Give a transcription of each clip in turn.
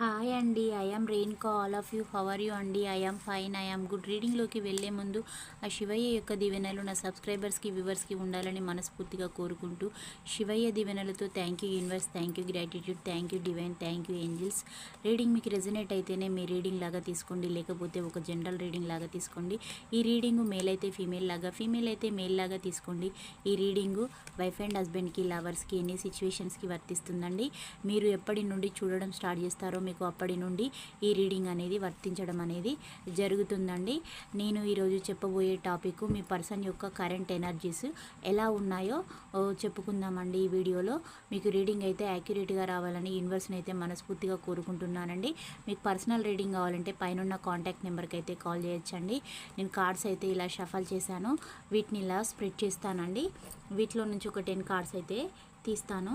Hi అండి I'm రెయిన్కో all of you how are you అండి I'm fine I'm good రీడింగ్లోకి వెళ్ళే ముందు ఆ శివయ్య యొక్క దీవెనలు నా సబ్స్క్రైబర్స్కి వ్యూవర్స్కి ఉండాలని మనస్ఫూర్తిగా కోరుకుంటూ శివయ్య దీవెనలతో thank you universe thank you gratitude thank you divine thank you angels reading మీకు రెజనేట్ అయితేనే మీ రీడింగ్ లాగా తీసుకోండి. లేకపోతే ఒక జనరల్ రీడింగ్ లాగా తీసుకోండి. ఈ రీడింగ్ మేల్ అయితే ఫీమేల్ లాగా ఫీమేల్ అయితే మేల్ లాగా తీసుకోండి. ఈ రీడింగు వైఫ్ అండ్ హస్బెండ్కి లవర్స్కి ఎన్ని సిచ్యువేషన్స్కి వర్తిస్తుందండి. మీరు ఎప్పటి నుండి చూడడం స్టార్ట్ చేస్తారో మీకు అప్పటి నుండి ఈ రీడింగ్ అనేది వర్తించడం అనేది జరుగుతుందండి. నేను ఈరోజు చెప్పబోయే టాపిక్ మీ పర్సన్ యొక్క కరెంట్ ఎనర్జీస్ ఎలా ఉన్నాయో చెప్పుకుందామండి ఈ వీడియోలో. మీకు రీడింగ్ అయితే యాక్యురేట్గా రావాలని యూనివర్స్ని అయితే మనస్ఫూర్తిగా కోరుకుంటున్నానండి. మీకు పర్సనల్ రీడింగ్ కావాలంటే పైన కాంటాక్ట్ నెంబర్కి అయితే కాల్ చేయొచ్చండి. నేను కార్డ్స్ అయితే ఇలా షఫల్ చేశాను. వీటిని ఇలా స్ప్రెడ్ చేస్తానండి. వీటిలో నుంచి ఒక టెన్ కార్డ్స్ అయితే తీస్తాను.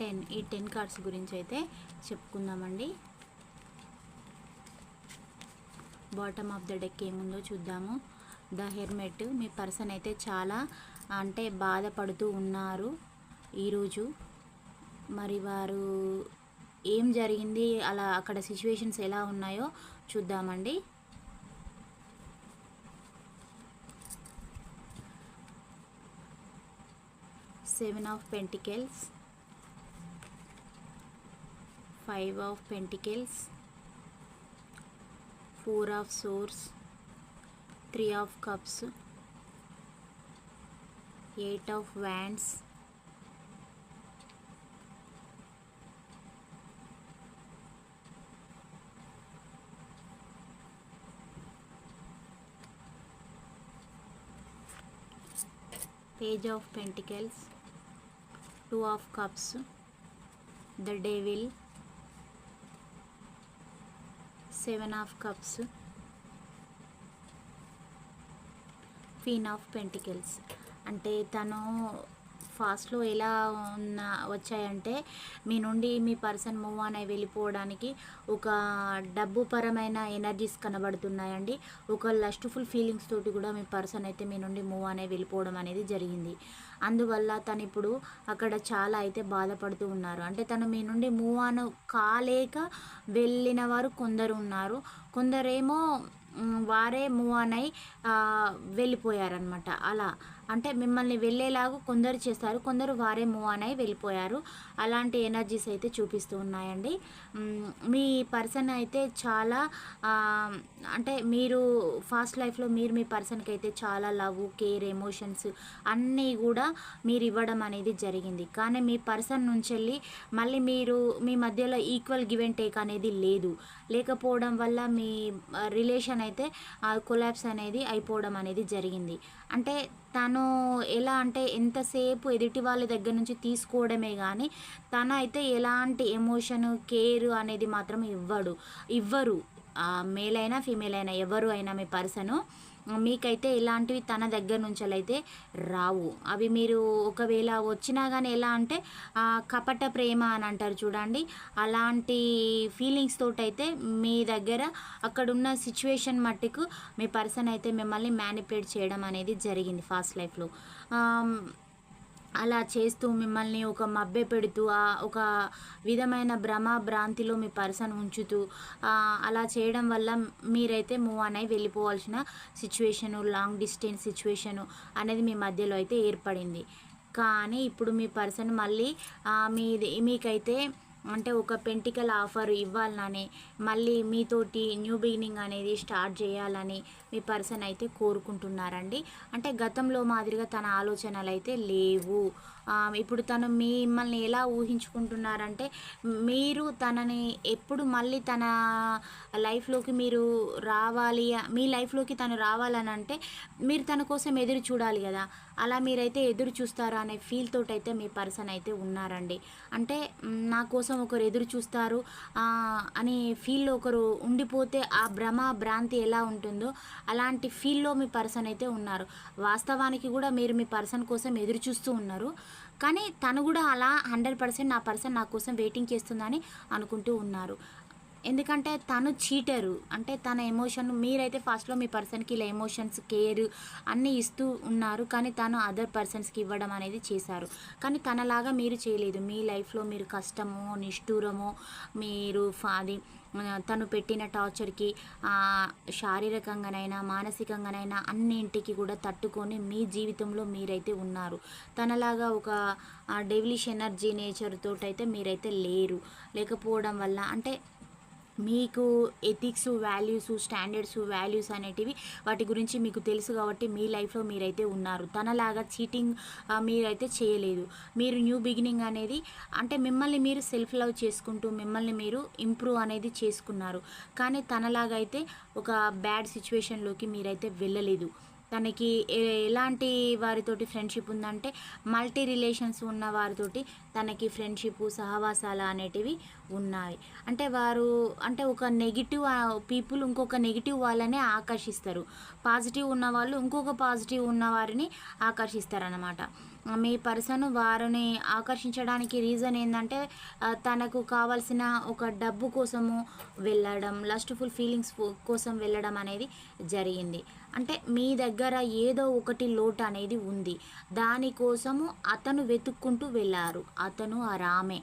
Ten ఈ టెన్ కార్డ్స్ గురించి అయితే చెప్పుకుందామండి. బాటమ్ ఆఫ్ ద డెక్ ఏముందో చూద్దాము. ద హెర్మెట్ మీ పర్సన్ అయితే చాలా అంటే బాధపడుతూ ఉన్నారు ఈరోజు. మరి వారు ఏం జరిగింది అలా అక్కడ సిచ్యువేషన్స్ ఎలా ఉన్నాయో చూద్దామండి. Seven of pentacles. five of pentacles four of swords three of cups eight of wands page of pentacles two of cups the devil seven of cups. Queen of pentacles అంటే తను ఫాస్ట్లో ఎలా ఉన్న వచ్చాయంటే మీ నుండి మీ పర్సన్ మూవ్ ఆన్ అయి వెళ్ళిపోవడానికి ఒక డబ్బు పరమైన ఎనర్జీస్ కనబడుతున్నాయండి. ఒక లస్ట్ఫుల్ ఫీలింగ్స్ తోటి కూడా మీ పర్సన్ అయితే మీ నుండి మూవ్ ఆన్ అయి వెళ్ళిపోవడం అనేది జరిగింది. అందువల్ల తను ఇప్పుడు అక్కడ చాలా అయితే బాధపడుతూ ఉన్నారు. అంటే తను మీ నుండి మూవ్ ఆన్ కాలేక వెళ్ళిన వారు కొందరు ఉన్నారు. కొందరేమో వారే మూవ్ ఆన్ అయి వెళ్ళిపోయారనమాట అలా అంటే మిమ్మల్ని వెళ్ళేలాగా కొందరు చేస్తారు కొందరు వారే మూవ్ అనే వెళ్ళిపోయారు. అలాంటి ఎనర్జీస్ అయితే చూపిస్తూ ఉన్నాయండి. మీ పర్సన్ అయితే చాలా అంటే మీరు ఫాస్ట్ లైఫ్లో మీరు మీ పర్సన్కి అయితే చాలా లవ్ కేర్ ఎమోషన్స్ అన్నీ కూడా మీరు ఇవ్వడం అనేది జరిగింది. కానీ మీ పర్సన్ నుంచి వెళ్ళి మళ్ళీ మీరు మీ మధ్యలో ఈక్వల్ గివ్ అండ్ టేక్ అనేది లేదు. లేకపోవడం వల్ల మీ రిలేషన్ అయితే కొలాబ్స్ అనేది అయిపోవడం అనేది జరిగింది. అంటే తను ఎలా అంటే ఎంతసేపు ఎదుటి వాళ్ళ దగ్గర నుంచి తీసుకోవడమే కానీ తన అయితే ఎలాంటి ఎమోషన్ కేర్ అనేది మాత్రం ఇవ్వడు. ఇవ్వరు. మేల్ అయినా ఫీమేల్ అయినా ఎవరు అయినా మీ పర్సను మీకైతే ఇలాంటివి తన దగ్గర నుంచి అయితే రావు. అవి మీరు ఒకవేళ వచ్చినా కానీ ఎలా అంటే కపట ప్రేమ అని అంటారు చూడండి. అలాంటి ఫీలింగ్స్ తోటైతే మీ దగ్గర అక్కడున్న సిచ్యువేషన్ మట్టుకు మీ పర్సన్ అయితే మిమ్మల్ని మ్యానిపులేట్ చేయడం అనేది జరిగింది ఫాస్ట్ లైఫ్లో అలా చేస్తూ మిమ్మల్ని ఒక మబ్బె పెడుతూ ఒక విధమైన భ్రమ భ్రాంతిలో మీ పర్సన్ ఉంచుతూ అలా చేయడం వల్ల మీరైతే మూవ్ అని వెళ్ళిపోవాల్సిన సిచ్యువేషను లాంగ్ డిస్టెన్స్ సిచ్యువేషను అనేది మీ మధ్యలో అయితే ఏర్పడింది. కానీ ఇప్పుడు మీ పర్సన్ మళ్ళీ మీది మీకైతే అంటే ఒక పెంటికల్ ఆఫర్ ఇవ్వాలని మళ్ళీ మీతోటి న్యూ బిగినింగ్ అనేది స్టార్ట్ చేయాలని మీ పర్సన్ అయితే కోరుకుంటున్నారండి. అంటే గతంలో మాదిరిగా తన ఆలోచనలు అయితే లేవు ఇప్పుడు తను మిమ్మల్ని ఎలా ఊహించుకుంటున్నారంటే మీరు తనని ఎప్పుడు మళ్ళీ తన లైఫ్లోకి మీరు రావాలి మీ లైఫ్లోకి తను రావాలని అంటే మీరు తన కోసం ఎదురు చూడాలి కదా. అలా మీరైతే ఎదురు చూస్తారా అనే ఫీల్ తోటైతే అయితే మీ పర్సన్ అయితే ఉన్నారండి. అంటే నా కోసం ఒకరు ఎదురు చూస్తారు అనే అని ఫీల్లో ఒకరు ఉండిపోతే ఆ భ్రమ భ్రాంతి ఎలా ఉంటుందో అలాంటి ఫీల్లో మీ పర్సన్ అయితే ఉన్నారు. వాస్తవానికి కూడా మీరు మీ పర్సన్ కోసం ఎదురు చూస్తూ ఉన్నారు. కానీ తను కూడా అలా హండ్రెడ్ పర్సెంట్ నా పర్సన్ నా కోసం వెయిటింగ్ చేస్తుందని అనుకుంటూ ఉన్నారు. ఎందుకంటే తను చీటరు. అంటే తన ఎమోషన్ మీరైతే ఫస్ట్లో మీ పర్సన్కి ఇలా ఎమోషన్స్ కేర్ అన్నీ ఇస్తూ ఉన్నారు. కానీ తను అదర్ పర్సన్స్కి ఇవ్వడం అనేది చేశారు. కానీ తనలాగా మీరు చేయలేదు. మీ లైఫ్లో మీరు కష్టమో నిష్ఠూరమో మీరు అది తను పెట్టిన టార్చర్కి శారీరకంగానైనా మానసికంగానైనా అన్నింటికి కూడా తట్టుకొని మీ జీవితంలో మీరైతే ఉన్నారు. తనలాగా ఒక డెవిలిష్ ఎనర్జీ నేచర్ తోటైతే మీరైతే లేరు. లేకపోవడం వల్ల అంటే మీకు ఎథిక్స్ వాల్యూస్ స్టాండర్డ్స్ వాల్యూస్ అనేటివి వాటి గురించి మీకు తెలుసు కాబట్టి మీ లైఫ్లో మీరైతే ఉన్నారు. తనలాగా చీటింగ్ మీరైతే చేయలేదు. మీరు న్యూ బిగినింగ్ అనేది అంటే మిమ్మల్ని మీరు సెల్ఫ్ లవ్ చేసుకుంటూ మిమ్మల్ని మీరు ఇంప్రూవ్ అనేది చేసుకున్నారు. కానీ తనలాగా అయితే ఒక బ్యాడ్ సిచ్యువేషన్లోకి మీరైతే వెళ్ళలేదు. తనకి ఎలాంటి వారితోటి ఫ్రెండ్షిప్ ఉందంటే మల్టీ రిలేషన్స్ ఉన్న వారితోటి తనకి ఫ్రెండ్షిప్ సహవాసాలు అనేటివి ఉన్నాయి. అంటే వారు అంటే ఒక నెగిటివ్ పీపుల్ ఇంకొక నెగిటివ్ వాళ్ళనే ఆకర్షిస్తారు. పాజిటివ్ ఉన్న వాళ్ళు ఇంకొక పాజిటివ్ ఉన్న వారిని ఆకర్షిస్తారనమాట మీ పర్సన్ వారిని ఆకర్షించడానికి రీజన్ ఏంటంటే తనకు కావాల్సిన ఒక డబ్బు కోసము వెళ్ళడం లస్ట్ఫుల్ ఫీలింగ్స్ కోసం వెళ్ళడం అనేది జరిగింది. అంటే మీ దగ్గర ఏదో ఒకటి లోటు అనేది ఉంది. దానికోసము అతను వెతుక్కుంటూ వెళ్ళారు. అతను ఆ రామే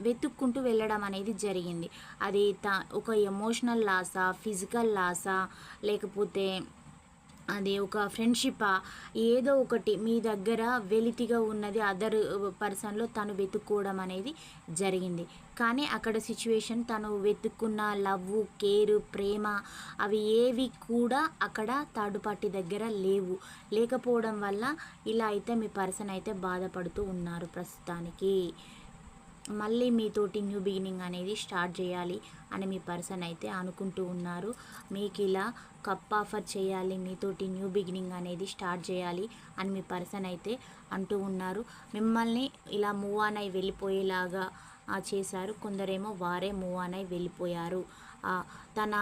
వెతుక్కుంటూ వెళ్ళడం అనేది జరిగింది. అది త ఒక ఎమోషనల్ లాసా ఫిజికల్ లాసా లేకపోతే అది ఒక ఫ్రెండ్షిప్పా? ఏదో ఒకటి మీ దగ్గర వెలితిగా ఉన్నది అదర్ పర్సన్లో తను వెతుక్కోవడం అనేది జరిగింది. కానీ అక్కడ సిచ్యువేషన్ తను వెతుక్కున్న లవ్ కేర్ ప్రేమ అవి ఏవి కూడా అక్కడ థర్డ్ పార్టీ దగ్గర లేవు. లేకపోవడం వల్ల ఇలా అయితే మీ పర్సన్ అయితే బాధపడుతూ ఉన్నారు ప్రస్తుతానికి. మళ్ళీ మీతోటి న్యూ బిగినింగ్ అనేది స్టార్ట్ చేయాలి అని మీ పర్సన్ అయితే అనుకుంటూ ఉన్నారు. మీకు ఇలా కప్ ఆఫర్ చేయాలి మీతోటి న్యూ బిగినింగ్ అనేది స్టార్ట్ చేయాలి అని మీ పర్సన్ అయితే అంటూ ఉన్నారు. మిమ్మల్ని ఇలా మూవ్ ఆన్ అయి వెళ్ళిపోయేలాగా చేశారు. కొందరేమో వారే మూవ్ ఆన్ అయి వెళ్ళిపోయారు. తన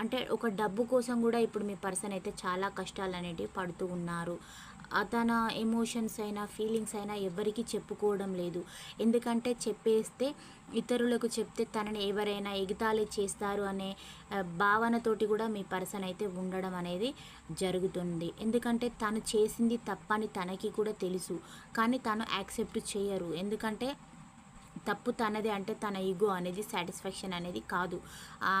అంటే ఒక డబ్బు కోసం కూడా ఇప్పుడు మీ పర్సన్ అయితే చాలా కష్టాలు అనేటివి పడుతూ ఉన్నారు. తన ఎమోషన్స్ అయినా ఫీలింగ్స్ అయినా ఎవరికి చెప్పుకోవడం లేదు. ఎందుకంటే చెప్పేస్తే ఇతరులకు చెప్తే తనని ఎవరైనా ఎగతాళి చేస్తారు అనే భావనతోటి కూడా మీ పర్సన్ అయితే ఉండడం అనేది జరుగుతుంది. ఎందుకంటే తను చేసింది తప్పని తనకి కూడా తెలుసు. కానీ తను యాక్సెప్ట్ చేయరు. ఎందుకంటే తప్పు తనది అంటే తన ఈగో అనేది సాటిస్ఫాక్షన్ అనేది కాదు.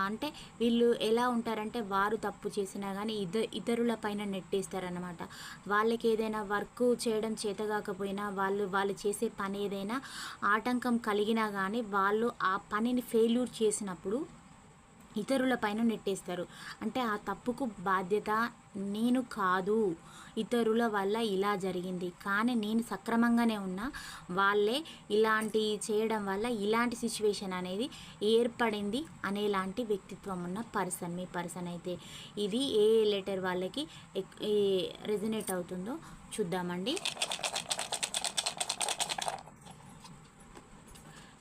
అంటే వీళ్ళు ఎలా ఉంటారంటే వారు తప్పు చేసినా కానీ ఇద ఇతరుల పైన నెట్టేస్తారనమాట వాళ్ళకి ఏదైనా వర్క్ చేయడం చేతగాకపోయినా వాళ్ళు వాళ్ళు చేసే పని ఏదైనా ఆటంకం కలిగినా కానీ వాళ్ళు ఆ పనిని ఫెయిల్యూర్ చేసినప్పుడు ఇతరుల పైన నెట్టేస్తారు. అంటే ఆ తప్పుకు బాధ్యత నేను కాదు. ఇతరుల వల్ల ఇలా జరిగింది. కానీ నేను సక్రమంగానే ఉన్నా వాళ్ళే ఇలాంటి చేయడం వల్ల ఇలాంటి సిచ్యువేషన్ అనేది ఏర్పడింది అనేలాంటి వ్యక్తిత్వం ఉన్న పర్సన్ మీ పర్సన్ అయితే. ఇది ఏ లెటర్ వాళ్ళకి రెజినేట్ అవుతుందో చూద్దామండి.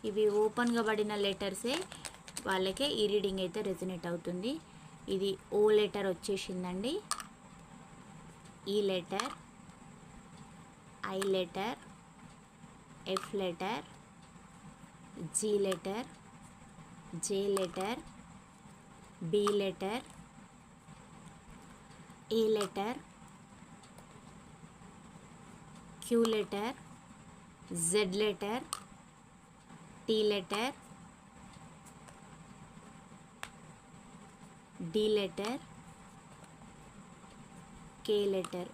ఇవి ఓపెన్గా పడిన లెటర్సే వాళ్ళకే ఈ రీడింగ్ అయితే రెజినేట్ అవుతుంది. ఇది ఓ లెటర్ వచ్చేసిందండి. E letter I letter F letter G letter J letter B letter A letter Q letter Z letter T letter D letter K letter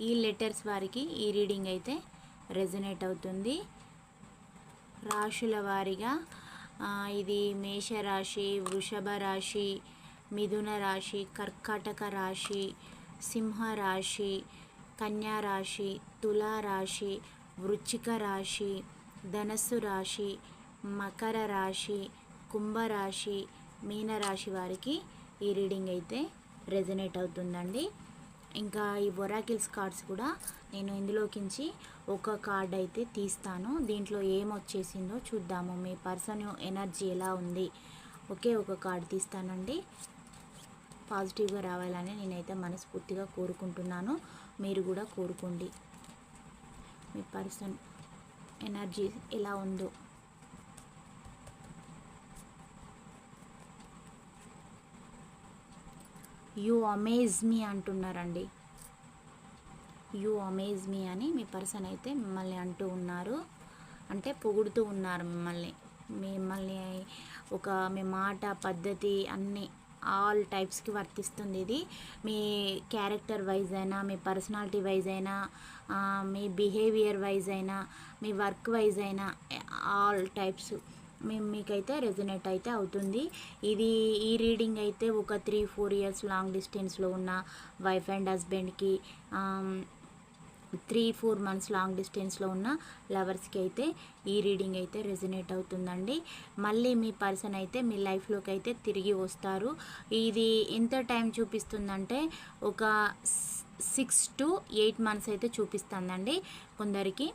ఈ లెటర్స్ వారికి ఈ రీడింగ్ అయితే రెజనేట్ అవుతుంది. రాశుల వారిగా ఇది మేషరాశి వృషభ రాశి మిథున రాశి కర్కాటక రాశి సింహ రాశి కన్యా రాశి తులా రాశి వృచ్చిక రాశి ధనస్సు రాశి మకర రాశి కుంభరాశి మీనరాశి వారికి ఈ రీడింగ్ అయితే రెజనేట్ అవుతుందండి. ఇంకా ఈ ఒరాకిల్స్ కార్డ్స్ కూడా నేను ఇందులోకించి ఒక కార్డ్ అయితే తీస్తాను. దీంట్లో ఏం వచ్చేసిందో చూద్దాము. మీ పర్సన్ ఎనర్జీ ఎలా ఉంది? ఒకే ఒక కార్డ్ తీస్తానండి. పాజిటివ్గా రావాలని నేనైతే మనస్ఫూర్తిగా కోరుకుంటున్నాను. మీరు కూడా కోరుకోండి. మీ పర్సన్ ఎనర్జీ ఎలా ఉందో. యూ అమేజ్ మీ అంటున్నారండి. యూ అమేజ్ మీ అని మీ పర్సన్ అయితే మిమ్మల్ని అంటూ ఉన్నారు. అంటే పొగుడుతూ ఉన్నారు మిమ్మల్ని. మిమ్మల్ని ఒక మీ మాట పద్ధతి అన్నీ ఆల్ టైప్స్కి వర్తిస్తుంది ఇది. మీ క్యారెక్టర్ వైజ్ అయినా మీ పర్సనాలిటీ వైజ్ అయినా మీ బిహేవియర్ వైజ్ అయినా మీ వర్క్ వైజ్ అయినా ఆల్ టైప్స్ మేము మీకైతే రెజనేట్ అయితే అవుతుంది. ఇది ఈ రీడింగ్ అయితే ఒక త్రీ ఫోర్ ఇయర్స్ లాంగ్ డిస్టెన్స్లో ఉన్న వైఫ్ అండ్ హస్బెండ్కి త్రీ ఫోర్ మంత్స్ లాంగ్ డిస్టెన్స్లో ఉన్న లవర్స్కి అయితే ఈ రీడింగ్ అయితే రెజినేట్ అవుతుందండి. మళ్ళీ మీ పర్సన్ అయితే మీ లైఫ్లోకి అయితే తిరిగి వస్తారు. ఇది ఎంత టైం చూపిస్తుందంటే ఒక సిక్స్ టు ఎయిట్ మంత్స్ అయితే చూపిస్తుందండి. కొందరికి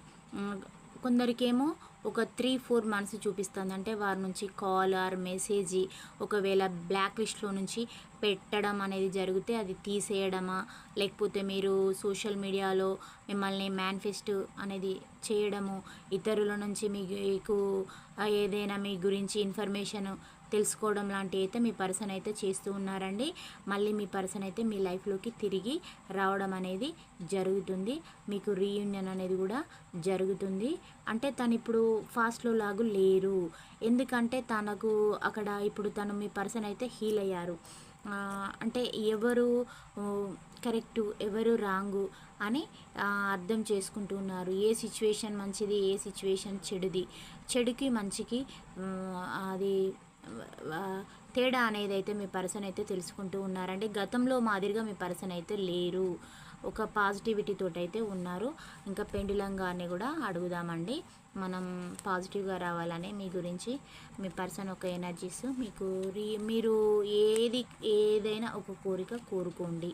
కొందరికేమో ఒక త్రీ ఫోర్ మంత్స్ చూపిస్తుంది. అంటే వారి నుంచి కాల్ ఆర్ మెసేజ్ ఒకవేళ బ్లాక్ లిస్ట్లో నుంచి పెట్టడం అనేది జరిగితే అది తీసేయడమా? లేకపోతే మీరు సోషల్ మీడియాలో మిమ్మల్ని మేనిఫెస్ట్ అనేది చేయడము ఇతరుల నుంచి మీకు ఏదైనా మీ గురించి ఇన్ఫర్మేషన్ తెలుసుకోవడం లాంటివి అయితే మీ పర్సన్ అయితే చేస్తూ ఉన్నారండి. మళ్ళీ మీ పర్సన్ అయితే మీ లైఫ్లోకి తిరిగి రావడం అనేది జరుగుతుంది. మీకు రీయూనియన్ అనేది కూడా జరుగుతుంది. అంటే తను ఇప్పుడు ఫాస్ట్లో లాగు లేరు. ఎందుకంటే తనకు అక్కడ ఇప్పుడు తను మీ పర్సన్ అయితే హీల్ అయ్యారు. అంటే ఎవరు కరెక్టు ఎవరు రాంగు అని అర్థం చేసుకుంటున్నారు ఏ సిచ్యువేషన్ మంచిది ఏ సిచ్యువేషన్ చెడుది. చెడుకి మంచికి అది తేడా అనేది అయితే మీ పర్సన్ అయితే తెలుసుకుంటూ ఉన్నారంటే గతంలో మాదిరిగా మీ పర్సన్ అయితే లేరు. ఒక పాజిటివిటీతో అయితే ఉన్నారు. ఇంకా పెండులంగానే కూడా అడుగుదామండి. మనం పాజిటివ్గా రావాలని మీ గురించి మీ పర్సన్ ఒక ఎనర్జీస్ మీకు రీ మీరు ఏది ఏదైనా ఒక కోరిక కోరుకోండి.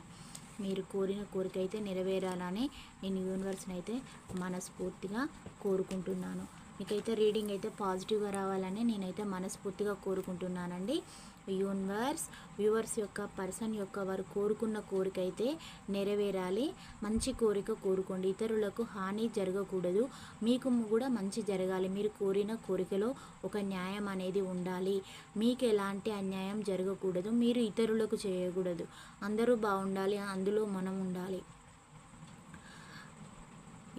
మీరు కోరిన కోరిక అయితే నెరవేరాలని నేను యూనివర్స్ని అయితే మనస్ఫూర్తిగా కోరుకుంటున్నాను. మీకైతే రీడింగ్ అయితే పాజిటివ్గా రావాలని నేనైతే మనస్ఫూర్తిగా కోరుకుంటున్నానండి. యూనివర్స్ వ్యూవర్స్ యొక్క పర్సన్ యొక్క వారు కోరుకున్న కోరిక అయితే నెరవేరాలి. మంచి కోరిక కోరుకోండి. ఇతరులకు హాని జరగకూడదు. మీకు కూడా మంచి జరగాలి. మీరు కోరిన కోరికలో ఒక న్యాయం అనేది ఉండాలి. మీకు ఎలాంటి అన్యాయం జరగకూడదు. మీరు ఇతరులకు చేయకూడదు. అందరూ బాగుండాలి. అందులో మనం ఉండాలి.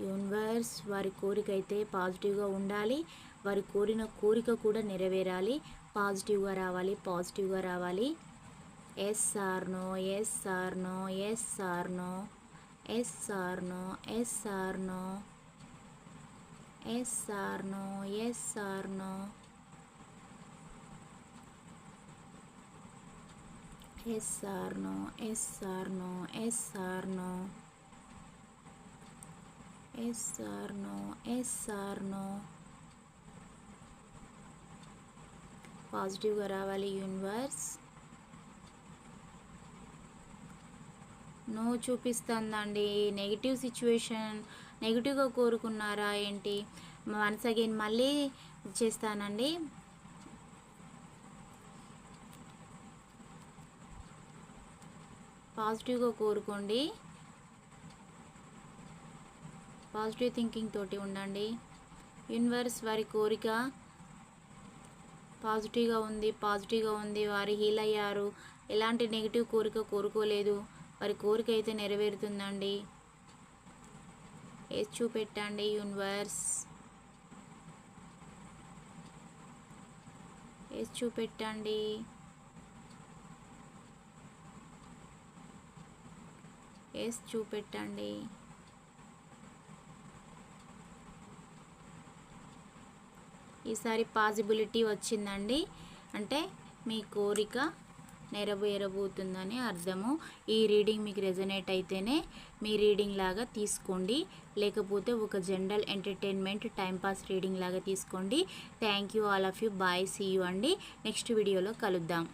యూనివర్స్ వారి కోరిక అయితే పాజిటివ్గా ఉండాలి వారి కోరిన కోరిక కూడా నెరవేరాలి పాజిటివ్గా రావాలి పాజిటివ్గా రావాలి yes or no yes or no no yes or no no yes or no no yes or no yes or no yes or no no yes or no no yes or no no yes or no no yes or no yes or no పాజిటివ్గా రావాలి universe no చూపిస్తుందండి. Negative situation నెగిటివ్గా కోరుకున్నారా ఏంటి? Once again మళ్ళీ చేస్తానండి. పాజిటివ్గా కోరుకోండి. పాజిటివ్ థింకింగ్ తోటి ఉండండి. యూనివర్స్ వారి కోరిక పాజిటివ్గా ఉంది పాజిటివ్గా ఉంది వారు హీల్ అయ్యారు. ఎలాంటి నెగిటివ్ కోరిక కోరుకోలేదు. వారి కోరిక అయితే నెరవేరుతుందండి. వేసి చూపెట్టండి యూనివర్స్? వేసి చూపెట్టండి? వేసి చూపెట్టండి? ఈసారి పాజిబిలిటీ వచ్చిందండి. అంటే మీ కోరిక నెరవేరబోతుందని అర్థము. ఈ రీడింగ్ మీకు రెజనేట్ అయితేనే మీ రీడింగ్ లాగా తీసుకోండి. లేకపోతే ఒక జనరల్ ఎంటర్టైన్మెంట్ టైంపాస్ రీడింగ్ లాగా తీసుకోండి. Thank you all of you. Bye. See you అండి. నెక్స్ట్ వీడియోలో కలుద్దాం.